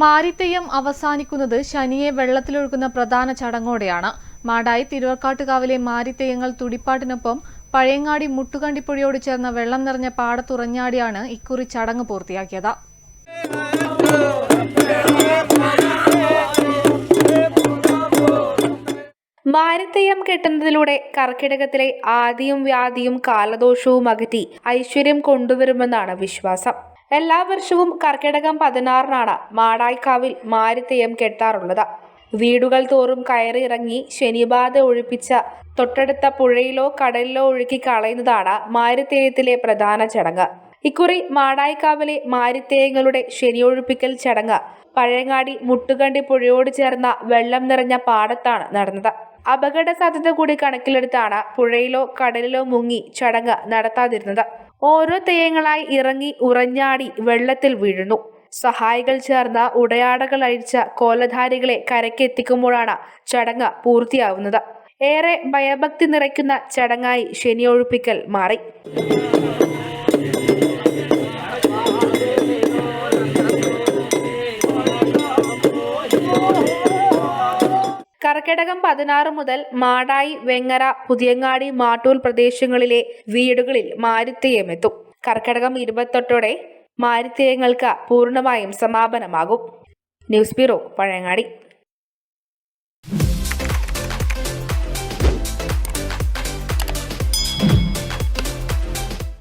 മാരിത്തെയ്യം അവസാനിക്കുന്നത് ശനിയെ വെള്ളത്തിലൊഴുക്കുന്ന പ്രധാന ചടങ്ങോടെയാണ്. മാടായി തിരുവക്കാട്ടുകാവിലെ മാരിത്തെയ്യങ്ങൾ തുടിപ്പാട്ടിനൊപ്പം പഴയങ്ങാടി മുട്ടുകണ്ടിപ്പുഴയോട് ചേർന്ന വെള്ളം നിറഞ്ഞ പാടത്തുറഞ്ഞാടിയാണ് ഇക്കുറി ചടങ്ങ് പൂർത്തിയാക്കിയത്. മാരിത്തെയ്യം കെട്ടുന്നതിലൂടെ കർക്കിടകത്തിലെ ആദിയും വ്യാധിയും കാലദോഷവും അകറ്റി ഐശ്വര്യം കൊണ്ടുവരുമെന്നാണ് വിശ്വാസം. എല്ലാ വർഷവും കർക്കിടകം പതിനാറിനാണ് മാടായിക്കാവിൽ മാരിത്തെയ്യം കെട്ടാറുള്ളത്. വീടുകൾ തോറും കയറിയിറങ്ങി ശനിബാധ ഒഴിപ്പിച്ച തൊട്ടടുത്ത പുഴയിലോ കടലിലോ ഒഴുക്കി കളയുന്നതാണ് മാരിത്തെയ്യത്തിലെ പ്രധാന ചടങ്ങ്. ഇക്കുറി മാടായിക്കാവിലെ മാരിത്തേയങ്ങളുടെ ശനിയൊഴിപ്പിക്കൽ ചടങ്ങ് പഴയങ്ങാടി മുട്ടുകണ്ടി പുഴയോട് ചേർന്ന വെള്ളം നിറഞ്ഞ പാടത്താണ് നടന്നത്. അപകട സാധ്യത കൂടി കണക്കിലെടുത്താണ് പുഴയിലോ കടലിലോ മുങ്ങി ചടങ്ങ് നടത്താതിരുന്നത്. ഓരോ തെയ്യങ്ങളായി ഇറങ്ങി ഉറഞ്ഞാടി വെള്ളത്തിൽ വീഴുന്നു. സഹായികൾ ചേർന്ന ഉടയാടകൾ അഴിച്ച കോലധാരികളെ കരക്കെത്തിക്കുമ്പോഴാണ് ചടങ്ങ് പൂർത്തിയാവുന്നത്. ഏറെ ഭയഭക്തി നിറയ്ക്കുന്ന ചടങ്ങായി ശനിയൊഴിപ്പിക്കൽ മാറി. കർക്കിടകം പതിനാറ് മുതൽ മാടായി വെങ്ങര പുതിയങ്ങാടി മാട്ടൂൽ പ്രദേശങ്ങളിലെ വീടുകളിൽ മാരിത്തെയ്യം എത്തും. കർക്കിടകം ഇരുപത്തെട്ടോടെ മാരിത്തെയ്യങ്ങൾക്ക് പൂർണമായും സമാപനമാകും. News bureau Pazhayangadi.